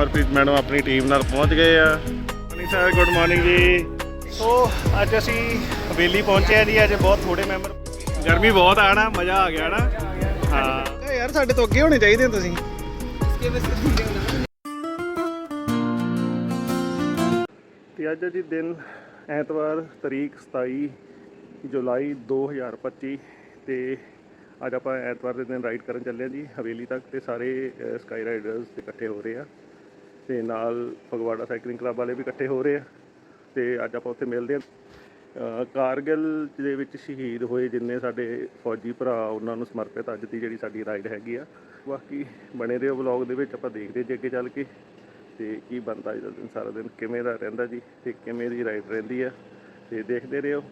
Amarpreet madam ਆਪਣੀ team ਨਾਲ ਪਹੁੰਚ ਗਏ ਆ। ਮਨੀ ਸਰ ਗੁੱਡ ਮਾਰਨਿੰਗ ਜੀ। ਸੋ ਅੱਜ ਅਸੀਂ ਹਵੇਲੀ ਪਹੁੰਚੇ ਆ ਜੀ ਅੱਜ ਬਹੁਤ ਥੋੜੇ ਮੈਂਬਰ ਗਰਮੀ ਬਹੁਤ ਆ ਨਾ ਮਜ਼ਾ ਆ ਗਿਆ ਨਾ। ਹਾਂ। ਯਾਰ ਸਾਡੇ ਤੋਂ ਅੱਗੇ ਹੋਣੇ ਚਾਹੀਦੇ ਤੁਸੀਂ। ਤੇ ਅੱਜ ਜੀ ਦਿਨ ਐਤਵਾਰ ਤਰੀਕ 27 ਜੁਲਾਈ 2025 ਤੇ ਅੱਜ ਆਪਾਂ ਐਤਵਾਰ ਦੇ ਦਿਨ ਰਾਈਡ ਕਰਨ ਚੱਲੇ ਹਾਂ ਜੀ ਹਵੇਲੀ ਤੱਕ ਤੇ ਸਾਰੇ ਸਕਾਈ ਰਾਈਡਰਸ ਇਕੱਠੇ ਹੋ ਰਹੇ ਆ। ਤੇ ਨਾਲ ਫਗਵਾੜਾ ਸਾਈਕਲਿੰਗ ਕਲੱਬ ਵਾਲੇ ਵੀ ਇਕੱਠੇ ਹੋ ਰਹੇ ਆ ਤੇ ਅੱਜ ਆਪਾਂ ਉੱਥੇ ਮਿਲਦੇ ਆ ਅ, ਕਾਰਗਿਲ ਦੇ ਵਿੱਚ ਸ਼ਹੀਦ ਹੋਏ ਜਿੰਨੇ ਸਾਡੇ ਫੌਜੀ ਭਰਾ ਉਹਨਾਂ ਨੂੰ ਸਮਰਪਿਤ ਅੱਜ ਦੀ ਜਿਹੜੀ ਸਾਡੀ ਰਾਈਡ ਹੈਗੀ ਆ। ਬਾਕੀ ਬਣੇ ਰਹੋ ਵਲੌਗ ਦੇ ਵਿੱਚ ਆਪਾਂ ਦੇਖਦੇ ਜੇ ਅੱਗੇ ਚੱਲ ਕੇ। ਤੇ ਕੀ ਬਣਦਾ ਅੱਜ ਦਾ ਦਿਨ ਸਾਰਾ ਦਿਨ ਕਿਵੇਂ ਦਾ ਰਹਿੰਦਾ ਜੀ ਤੇ ਕਿਵੇਂ ਦੀ ਰਾਈਡ ਰਹਿੰਦੀ ਆ। ਤੇ ਦੇਖਦੇ ਰਹੋ।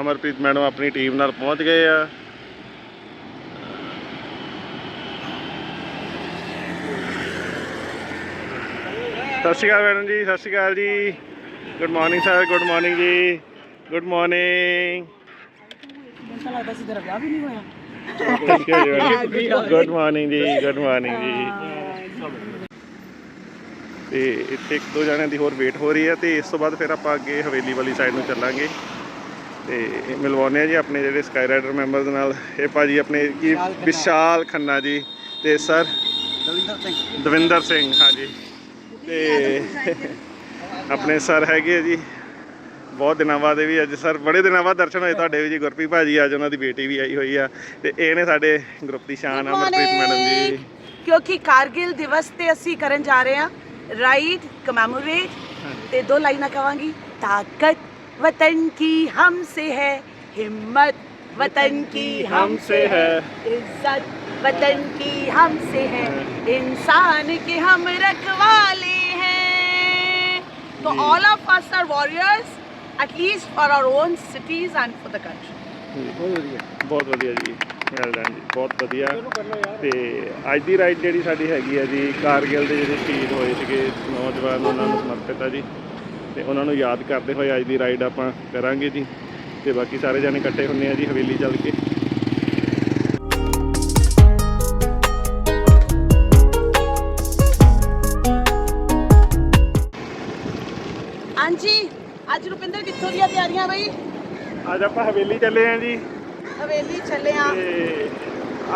ਅਮਰਪ੍ਰੀਤ ਮੈਡਮ ਆਪਣੀ ਟੀਮ ਨਾਲ ਪਹੁੰਚ ਗਏ ਆ। ਸਤਿ ਸ਼੍ਰੀ ਅਕਾਲ ਮੈਡਮ ਜੀ ਸਤਿ ਸ਼੍ਰੀ ਅਕਾਲ ਜੀ। Good morning sir good morning ਜੀ। ਗੁੱਡ ਮਾਰਨਿੰਗ ਮੈਨੂੰ ਲੱਗਦਾ ਸੀ ਤੇਰਾ ਵਿਆਹ ਵੀ ਨਹੀਂ ਹੋਇਆ। ਗੁੱਡ ਮਾਰਨਿੰਗ ਜੀ ਗੁੱਡ ਮਾਰਨਿੰਗ ਜੀ। ਤੇ ਇੱਥੇ ਇੱਕ ਦੋ ਜਣਿਆਂ ਦੀ ਹੋਰ ਵੇਟ ਹੋ ਰਹੀ ਹੈ ਤੇ ਇਸ ਤੋਂ ਬਾਅਦ ਫਿਰ ਆਪਾਂ ਅੱਗੇ ਹਵੇਲੀ ਵਾਲੀ ਸਾਈਡ ਨੂੰ ਚੱਲਾਂਗੇ। ਤੇ ਮਿਲਵਾਉਂਦੇ ਆ ਜੀ ਆਪਣੇ ਜਿਹੜੇ ਸਕਾਈ ਰਾਈਡਰ ਮੈਂਬਰ ਦੇ ਨਾਲ। ਇਹ ਭਾਜੀ ਆਪਣੇ ਕੀ ਵਿਸ਼ਾਲ ਖੰਨਾ। ਜੀ ਤੇ ਸਰ ਦਵਿੰਦਰ ਸਿੰਘ। ਦਵਿੰਦਰ ਸਿੰਘ ਹਾਂਜੀ ਤੇ ਆਪਣੇ ਸਰ ਹੈਗੇ ਆ ਜੀ। ਬਹੁਤ ਦਿਨਾਂ ਬਾਅਦ ਵੀ ਅੱਜ ਸਰ ਬੜੇ ਦਿਨਾਂ ਬਾਅਦ ਦਰਸ਼ਨ ਹੋਏ ਤੁਹਾਡੇ ਵੀ ਜੀ। ਗੁਰਪ੍ਰੀਤ ਭਾਜੀ ਅੱਜ ਉਹਨਾਂ ਦੀ ਬੇਟੀ ਵੀ ਆਈ ਹੋਈ ਆ। ਤੇ ਇਹ ਨੇ ਸਾਡੇ ਗਰੁੱਪ ਦੀ ਸ਼ਾਨ Good ਅਮਰਪ੍ਰੀਤ ਮੈਡਮ. ਜੀ। ਕਿਉਂਕਿ ਕਾਰਗਿਲ ਦਿਵਸ ਤੇ ਅਸੀਂ ਕਰਨ ਜਾ ਰਹੇ ਹਾਂ ਰਾਈਡ ਕਮੈਮੋਰੇਟ ਤੇ ਦੋ ਲਾਈਨਾਂ ਕਵਾਂਗੀ। ਤਾਕਤ ਵਤਨ ਕੀ ਹਮਸੇ ਹੈ ਹਿੰਮਤ ਵਤਨ ਕੀ हमसे है इज्जत वतन की हमसे है इंसान के हम रखवाले हैं तो जी। all of us are warriors at least for our own cities and for the country ਬਹੁਤ ਵਧੀਆ ਬਹੁਤ ਵਧੀਆ ਜੀ ਵੈਲ ਡਨ ਜੀ ਬਹੁਤ ਵਧੀਆ ਤੇ ਅੱਜ ਦੀ ਰਾਈਡ ਜਿਹੜੀ ਸਾਡੀ ਹੈਗੀ ਆ ਜੀ ਕਾਰਗਿਲ ਦੇ ਜਿਹੜੇ ਸ਼ਹੀਦ ਹੋਏ ਸੀਗੇ ਨੌਜਵਾਨ ਉਹਨਾਂ ਨੂੰ ਸਮਰਪਿਤ ਆ ਜੀ ਤੇ ਉਹਨਾਂ ਨੂੰ ਯਾਦ ਕਰਦੇ ਹੋਏ ਅੱਜ ਦੀ ਰਾਈਡ ਆਪਾਂ ਕਰਾਂਗੇ ਜੀ। ਤੇ ਬਾਕੀ ਸਾਰੇ ਜਣੇ ਇਕੱਠੇ ਹੁੰਨੇ ਆ ਜੀ ਹਵੇਲੀ ਚੱਲ ਕੇ। ਹਾਂਜੀ ਅੱਜ ਰੁਪਿੰਦਰ ਕਿੱਥੋਂ ਦੀਆਂ ਤਿਆਰੀਆਂ ਬਈ? ਅੱਜ ਆਪਾਂ ਹਵੇਲੀ ਚੱਲੇ ਆ ਜੀ। ਹਵੇਲੀ ਚੱਲੇ ਆ। ਤੇ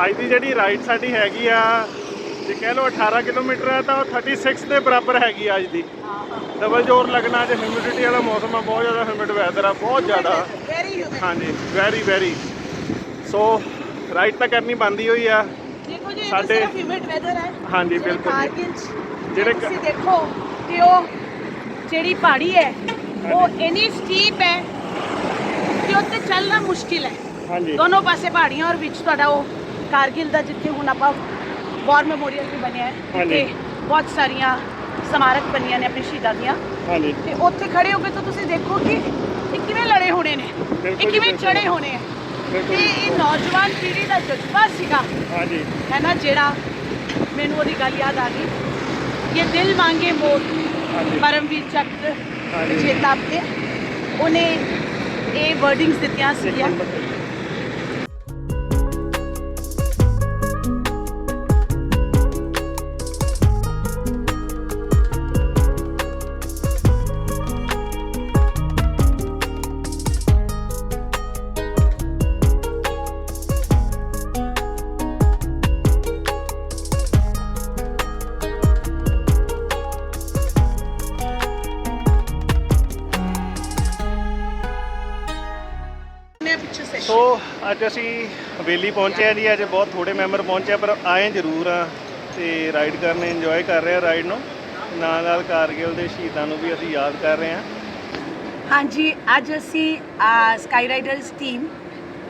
ਅੱਜ ਦੀ ਜਿਹੜੀ ਰਾਈਡ ਸਾਡੀ ਹੈਗੀ ਆ ਜੇ ਕਹਿ ਲਓ 18 ਕਿਲੋਮੀਟਰ ਹੈ ਤਾਂ ਉਹ 36 ਦੇ ਬਰਾਬਰ ਹੈਗੀ ਆ ਅੱਜ ਦੀ। ਡਬਲ ਜ਼ੋਰ ਲੱਗਣਾ ਜੇ ਹਿਊਮਿਡਿਟੀ ਵਾਲਾ ਮੌਸਮ ਆ ਬਹੁਤ ਜ਼ਿਆਦਾ ਹਿਊਮਿਡ ਵੈਦਰ ਆ ਬਹੁਤ ਜ਼ਿਆਦਾ। ਵੈਰੀ ਹਾਂਜੀ ਵੈਰੀ ਵੈਰੀ ਸੋ ਰਾਈਡ ਤਾਂ ਕਰਨੀ ਬੰਦੀ ਹੋਈ ਆ। ਦੇਖੋ ਜੀ ਇਹ ਤਾਂ ਸਾਡੇ- ਹਿਊਮਿਡ ਵੈਦਰ ਹੈ ਹਾਂਜੀ, ਬਿਲਕੁਲ ਜਿਹੜੇ ਤੁਸੀਂ ਦੇਖੋ ਕਿ ਉਹ ਜਿਹੜੀ ਪਹਾੜੀ ਹੈ ਉਹ ਇੰਨੀ ਸਟੀਪ ਹੈ ਕਿ ਉੱਤੇ ਚੱਲਣਾ ਮੁਸ਼ਕਿਲ ਹੈ। ਹਾਂਜੀ। ਦੋਨੋਂ ਪਾਸੇ ਪਹਾੜੀਆਂ ਔਰ ਵਿੱਚ ਤੁਹਾਡਾ ਉਹ ਕਾਰਗਿਲ ਦਾ ਜਿੱਥੇ ਹੁਣ ਆਪਾਂ ਵਾਰ ਮੈਮੋਰੀਅਲ ਵੀ ਬਣਿਆ ਹੈ। ਜਿੱਥੇ ਬਹੁਤ ਸਾਰੀਆਂ ਸਮਾਰਕ ਬਣੀਆਂ ਨੇ ਆਪਣੇ ਸ਼ਹੀਦਾਂ ਦੀਆਂ। ਹਾਂਜੀ। ਤੇ ਉੱਥੇ ਖੜੇ ਹੋ ਕੇ ਤਾਂ ਤੁਸੀਂ ਦੇਖੋ ਕਿ ਇਹ ਕਿਵੇਂ ਲੜੇ ਹੋਣੇ ਨੇ। ਬਿਲਕੁਲ ਇਹ ਜੀ, ਕਿਵੇਂ ਬਿਲਕੁਲ। ਚੜੇ ਹੋਣੇ ਆ। ਬਿਲਕੁਲ ਤੇ ਇਹ ਨੌਜਵਾਨ ਪੀੜ੍ਹੀ ਦਾ ਜਜ਼ਬਾ ਸੀਗਾ। ਹਾਂਜੀ। ਹੈ ਨਾ ਜਿਹੜਾ ਮੈਨੂੰ ਉਹਦੀ ਗੱਲ ਯਾਦ ਆ ਗਈ। ਇਹ ਦਿਲ ਮੰਗੇ ਮੋਤ ਹਾਂਜੀ। ਪਰਮਵੀਰ ਚੱਕਰ ਹਾਂਜੀ। ਵਿਜੇਤਾ ਤੇ ਉਹਨੇ ਇਹ ਵਰਡਿੰਗਸ ਦਿੱਤੀਆਂ ਸੀਗੀਆਂ। ਅੱਜ ਅਸੀਂ ਹਵੇਲੀ ਪਹੁੰਚੇ ਆ ਜੀ, ਅੱਜ ਬਹੁਤ ਥੋੜੇ ਮੈਂਬਰ ਪਹੁੰਚੇ ਪਰ ਆਏ ਜ਼ਰੂਰ ਆ ਤੇ ਰਾਈਡ ਕਰਨੇ ਇੰਜੋਏ ਕਰ ਰਹੇ ਆ ਰਾਈਡ ਨੂੰ। ਨਾਲ ਨਾਲ ਕਾਰਗਿਲ ਦੇ ਸ਼ਹੀਦਾਂ ਨੂੰ ਵੀ ਅਸੀਂ ਯਾਦ ਕਰ ਰਹੇ ਆ। ਹਾਂਜੀ, ਅੱਜ ਅਸੀਂ ਸਕਾਈ ਰਾਈਡਰਸ ਟੀਮ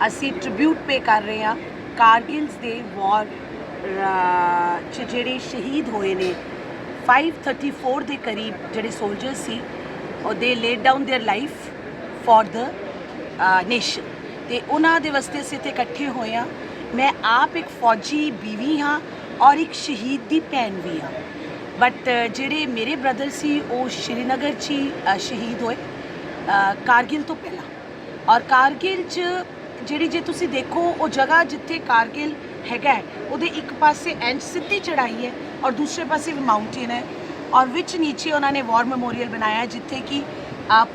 ਅਸੀਂ ਟ੍ਰਿਬਿਊਟ ਪੇ ਕਰ ਰਹੇ ਆ ਕਾਰਗਿਲਸ ਦੇ ਵਾਰ ਚ ਜਿਹੜੇ ਸ਼ਹੀਦ ਹੋਏ ਨੇ। 534 ਦੇ ਕਰੀਬ ਜਿਹੜੇ ਸੋਲਜਰ ਸੀ ਉਹ they laid down their life for the nation ਤੇ ਉਹਨਾਂ ਦੇ ਵਾਸਤੇ ਅਸੀਂ ਇੱਥੇ ਇਕੱਠੇ ਹੋਏ ਹਾਂ। ਮੈਂ ਆਪ ਇੱਕ ਫੌਜੀ ਬੀਵੀ ਹਾਂ ਔਰ ਇੱਕ ਸ਼ਹੀਦ ਦੀ ਭੈਣ ਵੀ ਹਾਂ। ਬਟ ਜਿਹੜੇ ਮੇਰੇ ਬ੍ਰਦਰ ਸੀ, ਉਹ ਸ਼੍ਰੀਨਗਰ 'ਚ ਹੀ ਸ਼ਹੀਦ ਹੋਏ ਕਾਰਗਿਲ ਤੋਂ ਪਹਿਲਾਂ। ਔਰ ਕਾਰਗਿਲ 'ਚ ਜਿਹੜੀ ਜੇ ਤੁਸੀਂ ਦੇਖੋ, ਉਹ ਜਗ੍ਹਾ ਜਿੱਥੇ ਕਾਰਗਿਲ ਹੈਗਾ ਉਹਦੇ ਇੱਕ ਪਾਸੇ ਐਂਡ ਸਿੱਧੀ ਚੜਾਈ ਹੈ ਔਰ ਦੂਸਰੇ ਪਾਸੇ ਵੀ ਮਾਊਂਟੇਨ ਹੈ। ਔਰ ਵਿੱਚ ਨੀਚੇ ਉਹਨਾਂ ਨੇ ਵਾਰ ਮੈਮੋਰੀਅਲ ਬਣਾਇਆ ਜਿੱਥੇ ਕਿ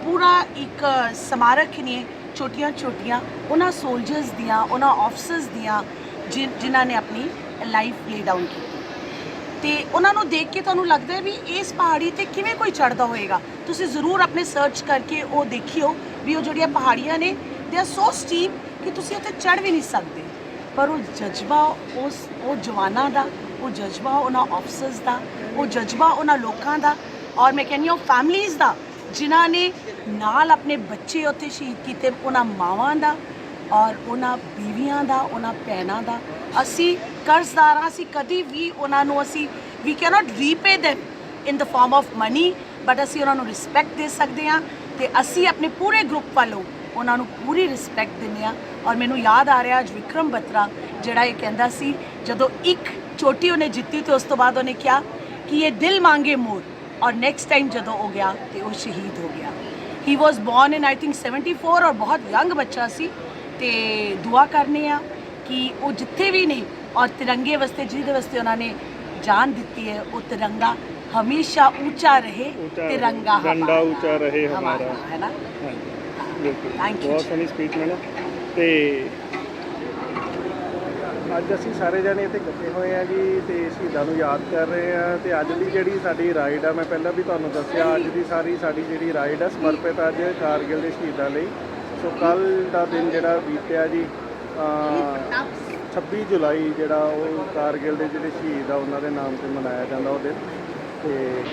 ਪੂਰਾ ਇੱਕ ਸਮਾਰਕ ਨੇ ਛੋਟੀਆਂ ਛੋਟੀਆਂ ਛੋਟੀਆਂ ਉਹਨਾਂ ਸੋਲਜਰਸ ਦੀਆਂ, ਉਹਨਾਂ ਆਫਸਰਸ ਦੀਆਂ ਜਿ- ਜਿਨ੍ਹਾਂ ਨੇ ਆਪਣੀ ਲਾਈਫ ਲੇ ਡਾਊਨ ਕੀਤੀ। ਤੇ ਉਹਨਾਂ ਨੂੰ ਦੇਖ ਕੇ ਤੁਹਾਨੂੰ ਲੱਗਦਾ ਹੈ ਵੀ ਇਸ ਪਹਾੜੀ ਤੇ ਕਿਵੇਂ ਕੋਈ ਚੜਦਾ ਹੋਏਗਾ। ਤੁਸੀਂ ਜ਼ਰੂਰ ਆਪਣੇ ਸਰਚ ਕਰਕੇ ਉਹ ਦੇਖਿਓ ਵੀ ਉਹ ਜਿਹੜੀਆਂ ਪਹਾੜੀਆਂ ਨੇ ਦੇ ਆਰ ਸੋ ਸਟੀਪ ਕਿ ਤੁਸੀਂ ਉੱਥੇ ਚੜ ਵੀ ਨਹੀਂ ਸਕਦੇ। ਪਰ ਉਹ ਜਜ਼ਬਾ ਉਸ, ਉਹ ਜਵਾਨਾਂ ਦਾ, ਉਹ ਜਜ਼ਬਾ ਉਹਨਾਂ ਆਫਸਰਸ ਦਾ, ਉਹ ਜਜ਼ਬਾ ਉਹਨਾਂ ਲੋਕਾਂ ਦਾ ਔਰ ਮੈਂ ਕਹਿੰਦੀ ਹਾਂ ਫੈਮਲੀਜ਼ ਦਾ ਜਿਨ੍ਹਾਂ ਨੇ ਨਾਲ ਆਪਣੇ ਬੱਚੇ ਉੱਥੇ ਸ਼ਹੀਦ ਕੀਤੇ, ਉਹਨਾਂ ਮਾਵਾਂ ਦਾ ਔਰ ਉਹਨਾਂ ਬੀਵੀਆਂ ਦਾ, ਉਹਨਾਂ ਭੈਣਾਂ ਦਾ। ਅਸੀਂ ਕਰਜ਼ਦਾਰ ਹਾਂ, ਅਸੀਂ ਕਦੀ ਵੀ ਉਹਨਾਂ ਨੂੰ ਅਸੀਂ ਵੀ cannot repay them in the form of money but ਅਸੀਂ ਉਹਨਾਂ ਨੂੰ ਰਿਸਪੈਕਟ ਦੇ ਸਕਦੇ ਹਾਂ ਤੇ ਅਸੀਂ ਆਪਣੇ ਪੂਰੇ ਗਰੁੱਪ ਵੱਲੋਂ ਉਹਨਾਂ ਨੂੰ ਪੂਰੀ ਰਿਸਪੈਕਟ ਦਿੰਦੇ ਹਾਂ। ਔਰ ਮੈਨੂੰ ਯਾਦ ਆ ਰਿਹਾ ਅੱਜ ਵਿਕਰਮ ਬਤਰਾ, ਜਿਹੜਾ ਇਹ ਕਹਿੰਦਾ ਸੀ, ਜਦੋਂ ਇੱਕ ਚੋਟੀ ਉਹਨੇ ਜਿੱਤੀ ਤੇ ਉਸ ਤੋਂ ਬਾਅਦ ਉਹਨੇ ਕਿਹਾ ਕਿ ਇਹ ਦਿਲ ਮੰਗੇ ਮੋਰ। ਔਰ ਨੈਕਸਟ ਟਾਈਮ ਜਦੋਂ ਉਹ ਗਿਆ ਤੇ ਉਹ ਸ਼ਹੀਦ ਹੋ ਗਿਆ ਹੀ ਵਾਸ ਬੋਰਨ ਇਨ ਆਈ ਥਿੰਕ 74 ਔਰ ਬਹੁਤ ਯੰਗ ਬੱਚਾ ਸੀ ਤੇ ਦੁਆ ਕਰਨੇ ਆ ਕਿ ਉਹ ਜਿੱਥੇ ਵੀ ਨੇ ਔਰ ਤਿਰੰਗੇ ਵਾਸਤੇ ਜਿਹਦੇ ਵਾਸਤੇ ਉਹਨਾਂ ਨੇ ਜਾਨ ਦਿੱਤੀ ਹੈ ਉਹ ਤਿਰੰਗਾ ਹਮੇਸ਼ਾ ਉੱਚਾ ਰਹੇ ਤਿਰੰਗਾ ਡੰਡਾ ਹਮਾਰਾ ਉੱਚਾ ਰਹੇ ਹਮਾਰਾ। ਹੈ ਨਾ ਬਿਲਕੁਲ ਬਹੁਤ। ਸੋਹਣੀ ਸਪੀਚ ਮੈਡਮ ਤੇ ਅੱਜ ਅਸੀਂ ਸਾਰੇ ਜਣੇ ਇੱਥੇ ਇਕੱਠੇ ਹੋਏ ਆ ਜੀ ਤੇ ਸ਼ਹੀਦਾਂ ਨੂੰ ਯਾਦ ਕਰ ਰਹੇ ਆ ਤੇ ਅੱਜ ਦੀ ਜਿਹੜੀ ਸਾਡੀ ਰਾਈਡ ਆ, ਮੈਂ ਪਹਿਲਾਂ ਵੀ ਤੁਹਾਨੂੰ ਦੱਸਿਆ, ਅੱਜ ਦੀ ਸਾਰੀ ਸਾਡੀ ਜਿਹੜੀ ਰਾਈਡ ਆ, ਸਮਰਪਿਤ ਅੱਜ ਕਾਰਗਿਲ ਦੇ ਸ਼ਹੀਦਾਂ ਲਈ। ਸੋ ਕੱਲ ਦਾ ਦਿਨ ਜਿਹੜਾ ਬੀਤਿਆ ਜੀ, ਅਹ 26 ਜੁਲਾਈ ਜਿਹੜਾ ਉਹ ਕਾਰਗਿਲ ਦੇ ਜਿਹੜੇ ਸ਼ਹੀਦ ਆ, ਉਹਨਾਂ ਦੇ ਨਾਮ ਤੇ ਮਨਾਇਆ ਜਾਂਦਾ ਉਹ ਦਿਨ। ਤੇ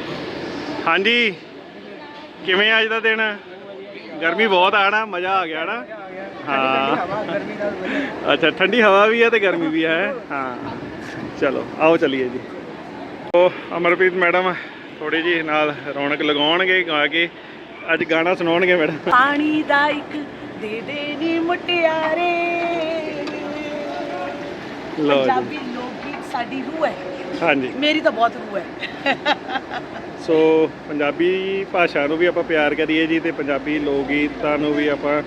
ਹਾਂਜੀ, ਕਿਵੇਂ ਅੱਜ ਦਾ ਦਿਨ? ਗਰਮੀ ਬਹੁਤ ਆ ਨਾ ਮਜ਼ਾ ਆ ਗਿਆ ਨਾ। ਹਾਂ। ਅੱਛਾ ਠੰਡੀ ਹਵਾ ਵੀ ਹੈ ਤੇ ਗਰਮੀ ਵੀ ਹੈ? ਹਾਂ। ਚਲੋ ਆਓ ਚਲੀਏ ਜੀ। ਉਹ ਅਮਰਪ੍ਰੀਤ ਮੈਡਮ ਥੋੜੀ ਜੀ ਨਾਲ ਰੌਣਕ ਲਗਾਉਣਗੇ ਗਾ ਕੇ। ਅੱਜ ਗਾਣਾ ਸੁਣਾਉਣਗੇ ਮੈਡਮ। ਪਾਣੀ ਦਾ ਇੱਕ ਦੇ ਦੇ ਨੀ ਮੁਟਿਆਰੇ। ਲਓ ਜੀ। ਪੰਜਾਬੀ ਲੋਕ ਗੀਤ ਸਾਡੀ ਰੂਹ ਹੈ। ਹਾਂਜੀ। ਮੇਰੀ ਤਾਂ ਬਹੁਤ ਰੂਹ ਹੈ। ਸੋ ਪੰਜਾਬੀ ਭਾਸ਼ਾ ਨੂੰ ਵੀ ਆਪਾਂ ਪਿਆਰ ਕਰੀਏ ਜੀ ਤੇ ਪੰਜਾਬੀ ਲੋਕ ਗੀਤਾਂ ਨੂੰ ਵੀ ਆਪਾਂ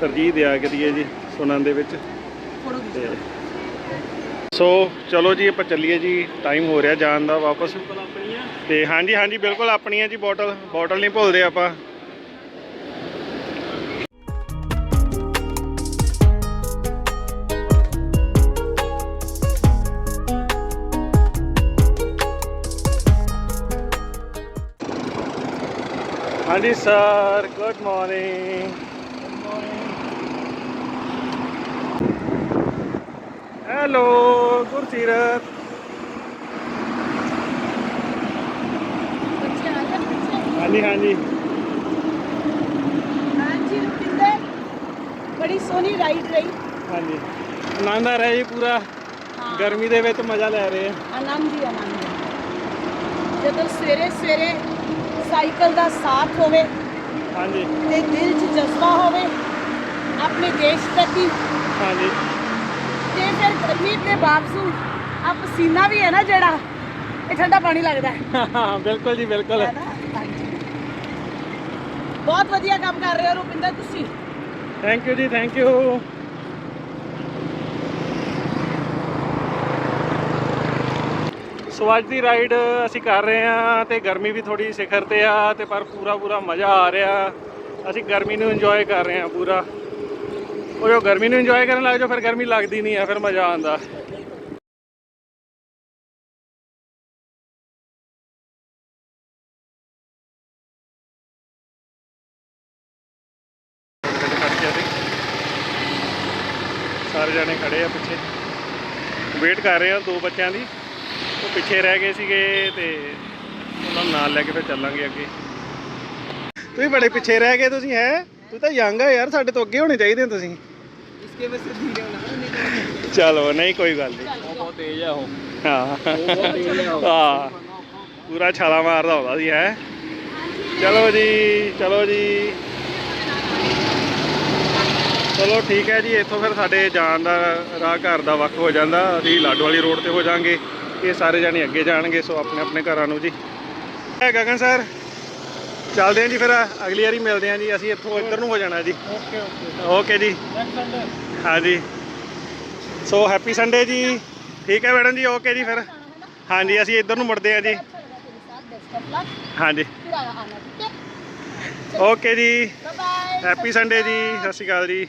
ਤਰਜੀਹ ਦਿਆ ਕਰੀਏ ਜੀ ਸੁਣਨ ਦੇ ਵਿੱਚ। ਤੇ ਸੋ ਚਲੋ ਜੀ ਆਪਾਂ ਚੱਲੀਏ ਜੀ ਟਾਈਮ ਹੋ ਰਿਹਾ ਜਾਣ ਦਾ ਵਾਪਸ। ਤੇ ਹਾਂਜੀ ਹਾਂਜੀ ਬਿਲਕੁਲ ਆਪਣੀ ਹੈ ਜੀ ਬੋਟਲ ਬੋਟਲ ਨਹੀਂ ਭੁੱਲਦੇ ਆਪਾਂ। ਹਾਂਜੀ sir good morning hello Gursirat. ਹਾਂਜੀ ਹਾਂਜੀ। ਹਾਂਜੀ ਰੁਪਿੰਦਰ ਬੜੀ ਸੋਹਣੀ ਰਾਈਡ ਰਹੀ। ਹਾਂਜੀ। ਆਨੰਦ ਆ ਰਿਹਾ ਜੀ ਪੂਰਾ। ਗਰਮੀ ਦੇ ਵਿੱਚ ਮਜ਼ਾ ਲੈ ਰਹੇ ਆ। ਆਨੰਦ ਹੀ ਆਨੰਦ। ਜਦੋਂ ਸਵੇਰੇ ਸਵੇਰੇ ਸਾਈਕਲ ਦਾ ਸਾਥ ਹੋਵੇ ਹਾਂਜੀ। ਤੇ ਦਿਲ 'ਚ ਜਜ਼ਬਾ ਹੋਵੇ ਆਪਣੇ ਦੇਸ਼ ਪ੍ਰਤੀ। ਹਾਂਜੀ। ਤੇ ਫਿਰ ਗਰਮੀ ਦੇ ਬਾਵਜੂਦ ਆ ਪਸੀਨਾ ਵੀ ਹੈ ਨਾ ਜਿਹੜਾ ਇਹ ਠੰਡਾ ਪਾਣੀ ਲੱਗਦਾ ਹੈ। ਬਿਲਕੁਲ ਜੀ ਬਿਲਕੁਲ। ਹੈ ਨਾ? ਹਾਂਜੀ। ਬਹੁਤ ਵਧੀਆ ਕੰਮ ਕਰ ਰਹੇ ਹੋ ਰੁਪਿੰਦਰ ਤੁਸੀਂ। ਥੈਂਕ ਯੂ ਜੀ ਥੈਂਕ ਯੂ ਸੋ ਅੱਜ ਦੀ ਰਾਈਡ ਅਸੀਂ ਕਰ ਰਹੇ ਹਾਂ ਤੇ ਗਰਮੀ ਵੀ ਥੋੜੀ ਸਿਖਰ ਤੇ ਆ ਤੇ ਪਰ ਪੂਰਾ ਪੂਰਾ ਮਜ਼ਾ ਆ ਰਿਹਾ। ਅਸੀਂ ਗਰਮੀ ਨੂੰ ਇੰਜੋਏ ਕਰ ਰਹੇ ਹਾਂ ਪੂਰਾ। ਉਹ ਜੋ ਗਰਮੀ ਨੂੰ ਇੰਜੋਏ ਕਰਨ ਲੱਗ ਜਾਓ, ਫਿਰ ਗਰਮੀ ਲੱਗਦੀ ਨਹੀਂ ਆ, ਫਿਰ ਮਜ਼ਾ ਆਉਂਦਾ। ਸਾਰੇ ਜਣੇ ਖੜੇ ਆ ਪਿੱਛੇ। ਵੇਟ ਕਰ ਰਹੇ ਆ ਦੋ ਬੱਚਿਆਂ ਦੀ। ਉਹ ਪਿੱਛੇ ਰਹਿ ਗਏ ਸੀਗੇ ਤੇ ਉਹਨਾਂ ਨੂੰ ਨਾਲ ਲੈ ਕੇ ਫਿਰ ਚੱਲਾਂਗੇ ਅੱਗੇ। ਤੁਸੀਂ ਬੜੇ ਪਿੱਛੇ ਰਹਿ ਗਏ ਤੁਸੀਂ ਹੈ? ਤੂੰ ਤਾਂ ਯੰਗ ਆ ਯਾਰ ਸਾਡੇ ਤੋਂ ਅੱਗੇ ਹੋਣੇ ਚਾਹੀਦੇ ਹੋ ਤੁਸੀਂ। ਇਸਕੇ ਵਸੇ ਧੀਰੇ ਹੋਣਾ ਨਹੀਂ ਚਲੋ ਨਹੀਂ ਕੋਈ ਗੱਲ ਨਹੀਂ। ਉਹ ਬਹੁਤ ਤੇਜ਼ ਆ ਉਹ। ਹਾਂ। ਬਹੁਤ ਤੇਜ਼ ਆ ਉਹ। ਹਾਂ। ਪੂਰਾ ਛਾਲਾ ਮਾਰਦਾ ਹੁੰਦਾ ਸੀ ਹੈ? ਚਲੋ ਜੀ ਚਲੋ ਜੀ। ਚਲੋ ਠੀਕ ਹੈ ਜੀ ਇੱਥੋਂ ਫਿਰ ਸਾਡੇ ਜਾਣ ਦਾ ਰਾਹ ਘਰ ਦਾ ਵੱਖ ਹੋ ਜਾਂਦਾ ਅਸੀਂ ਲਾਡੋ ਵਾਲੀ ਰੋਡ ਤੇ ਹੋ ਜਾਾਂਗੇ। ਇਹ ਸਾਰੇ ਜਾਣੇ ਅੱਗੇ ਜਾਣਗੇ ਸੋ ਆਪਣੇ ਆਪਣੇ ਘਰਾਂ ਨੂੰ ਜੀ। ਇਹ ਗਗਨ ਸਰ ਚੱਲਦੇ ਆਂ ਜੀ ਫਿਰ ਅਗਲੀ ਵਾਰੀ ਮਿਲਦੇ ਆਂ ਜੀ ਅਸੀਂ ਇੱਥੋਂ ਇੱਧਰ ਨੂੰ ਹੋ ਜਾਣਾ ਜੀ। ਓਕੇ ਓਕੇ ਓਕੇ ਜੀ। ਹਾਂ ਜੀ। ਸੋ ਹੈਪੀ ਸੰਡੇ ਜੀ। ਠੀਕ ਹੈ ਮੈਡਮ ਜੀ ਓਕੇ ਜੀ ਫਿਰ। ਹਾਂ ਜੀ ਅਸੀਂ ਇੱਧਰ ਨੂੰ ਮੁੜਦੇ ਆਂ ਜੀ। ਹਾਂ ਜੀ। ਓਕੇ ਜੀ। ਹੈਪੀ ਸੰਡੇ ਜੀ ਸਤਿ ਸ਼੍ਰੀ ਅਕਾਲ ਜੀ।